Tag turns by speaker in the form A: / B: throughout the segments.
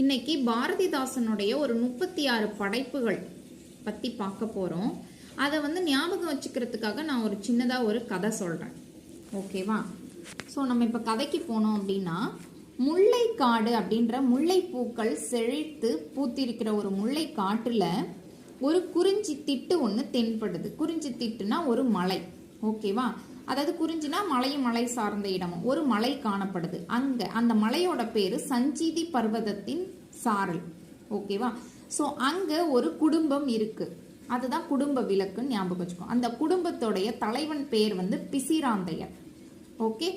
A: இன்னைக்கு பாரதிதாசனுடைய ஒரு முப்பத்தி ஆறு படைப்புகள் பற்றி பார்க்க போகிறோம் அதை வந்து ஞாபகம் வச்சுக்கிறதுக்காக நான் ஒரு சின்னதாக ஒரு கதை சொல்கிறேன் ஓகேவா? ஸோ நம்ம இப்போ கதைக்கு போனோம் அப்படின்னா முல்லைக்காடு அப்படின்ற முல்லைப்பூக்கள் செழித்து பூத்திருக்கிற ஒரு முல்லை காட்டில் ஒரு குறிஞ்சி திட்டு ஒன்று தென்படுது. குறிஞ்சி திட்டுனா ஒரு மலை. ஓகேவா? அதாவது குறிஞ்சினா மலையும் மலை சார்ந்த இடமும். ஒரு மலை காணப்படுது. அங்க அந்த மலையோட பேரு சஞ்சீதி பர்வதத்தின் சாரல். ஓகேவா ஸோ அங்க ஒரு குடும்பம் இருக்கு. அதுதான் குடும்ப விளக்குன்னு ஞாபகம் வச்சுக்கோ. அந்த குடும்பத்தோடைய தலைவன் பேர் வந்து பிசிராந்தையர். ஓகே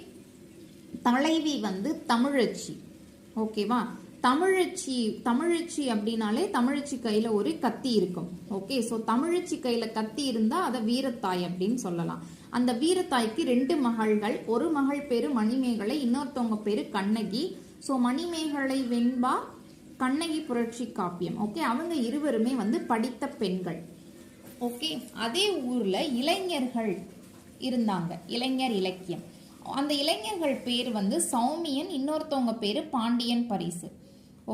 A: தலைவி வந்து தமிழச்சி. ஓகேவா தமிழச்சி தமிழச்சி அப்படின்னாலே தமிழச்சி கையில ஒரு கத்தி இருக்கும். ஓகே ஸோ தமிழச்சி கையில கத்தி இருந்தா அதை வீரத்தாய் அப்படின்னு சொல்லலாம். அந்த வீரத்தாய்க்கு ரெண்டு மகள்கள் ஒரு மகள் பேரு மணிமேகலை இன்னொருத்தவங்க பேரு கண்ணகி. ஸோ மணிமேகலை வெண்பா கண்ணகி புரட்சி காப்பியம். ஓகே அவங்க இருவருமே வந்து படித்த பெண்கள். ஓகே அதே ஊர்ல இளைஞர்கள் இருந்தாங்க. இளைஞர் இலக்கியம். அந்த இளைஞர்கள் பேர் வந்து சௌமியன் இன்னொருத்தவங்க பேர் பாண்டியன் பரிசு.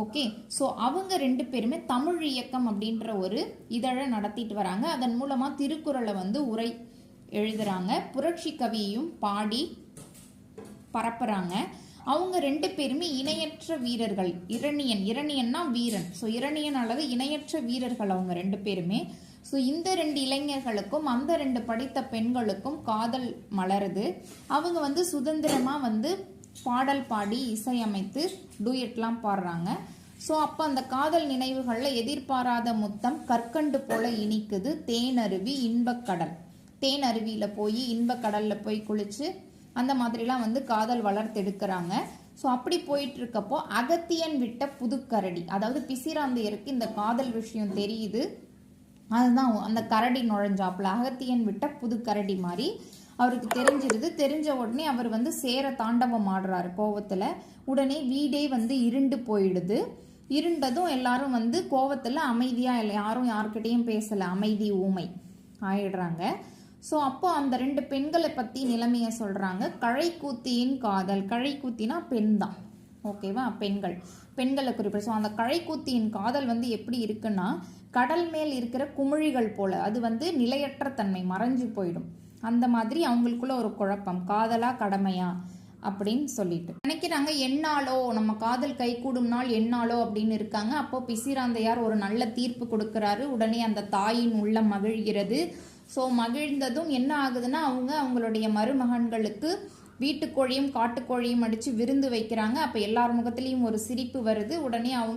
A: ஓகே ஸோ அவங்க ரெண்டு பேருமே தமிழ் இயக்கம் அப்படின்ற ஒரு இதழை நடத்திட்டு வராங்க. அதன் மூலமாக திருக்குறளை வந்து உரை எழுதுறாங்க. புரட்சி கவியையும் பாடி பரப்புறாங்க. அவங்க ரெண்டு பேருமே இணையற்ற வீரர்கள். இரணியன் இரணியன்னா வீரன். ஸோ இரணியன் அல்லது இணையற்ற வீரர்கள் அவங்க ரெண்டு பேருமே. ஸோ இந்த ரெண்டு இளைஞர்களுக்கும் அந்த ரெண்டு படித்த பெண்களுக்கும் காதல் மலருது. அவங்க வந்து சுதந்திரமாக வந்து பாடல் பாடி இசையமைத்து டூயட்லாம் பாடுறாங்க. ஸோ அப்போ அந்த காதல் நினைவுகளில் எதிர்பாராத முத்தம் கற்கண்டு போல இனிக்குது தேனருவி இன்பக்கடல். தேன் அருவியில் போய் இன்பக்கடலில் போய் குளித்து அந்த மாதிரிலாம் வந்து காதல் வளர்த்தெடுக்கிறாங்க ஸோ அப்படி போயிட்டு இருக்கப்போ அகத்தியன் விட்ட புதுக்கரடி அதாவது பிசிராந்தையருக்கு இந்த காதல் விஷயம் தெரியுது. அதுதான் அந்த கரடி நுழைஞ்சாப்புல அகத்தியன் விட்ட புது கரடி மாதிரி அவருக்கு தெரிஞ்சிருது. தெரிஞ்ச உடனே அவர் வந்து சேர தாண்டவம் ஆடுறாரு கோவத்தில். உடனே வீடே வந்து இருண்டு போயிடுது. இருண்டதும் எல்லாரும் வந்து கோவத்தில் அமைதியாக இல்லை யாரும் யார்கிட்டயும் பேசலை. அமைதி ஊமை ஆயிடுறாங்க. ஸோ அப்போ அந்த ரெண்டு பெண்களை பற்றி நிலைமையை சொல்கிறாங்க கழைக்கூத்தியின் காதல். கழைக்கூத்தினா பெண் தான். ஓகேவா? பெண்கள். பெண்களை குறிப்பிட. ஸோ அந்த கழைக்கூத்தியின் காதல் வந்து எப்படி இருக்குன்னா கடல் மேல் இருக்கிற குமிழிகள் போல். அது வந்து நிலையற்ற தன்மை. மறைஞ்சு போயிடும். அந்த மாதிரி அவங்களுக்குள்ள ஒரு குழப்பம். காதலா கடமையா? அப்படின்னு சொல்லிட்டு. நினைக்கிறாங்க என்னாலோ? நம்ம காதல் கை கூடும் நாள் என்னாலோ? அப்படின்னு இருக்காங்க. அப்போ பிசிராந்தையார் ஒரு நல்ல தீர்ப்பு கொடுக்கறாரு. உடனே அந்த தாயின் உள்ள மகிழ்கிறது. ஸோ மகிழ்ந்ததும் என்ன ஆகுதுன்னா அவங்க அவங்களுடைய மருமகன்களுக்கு வீட்டுக்கோழியும் காட்டுக்கோழியும் அடித்து விருந்து வைக்கிறாங்க. அப்போ எல்லார் முகத்துலேயும் ஒரு சிரிப்பு வருது. உடனே அவங்க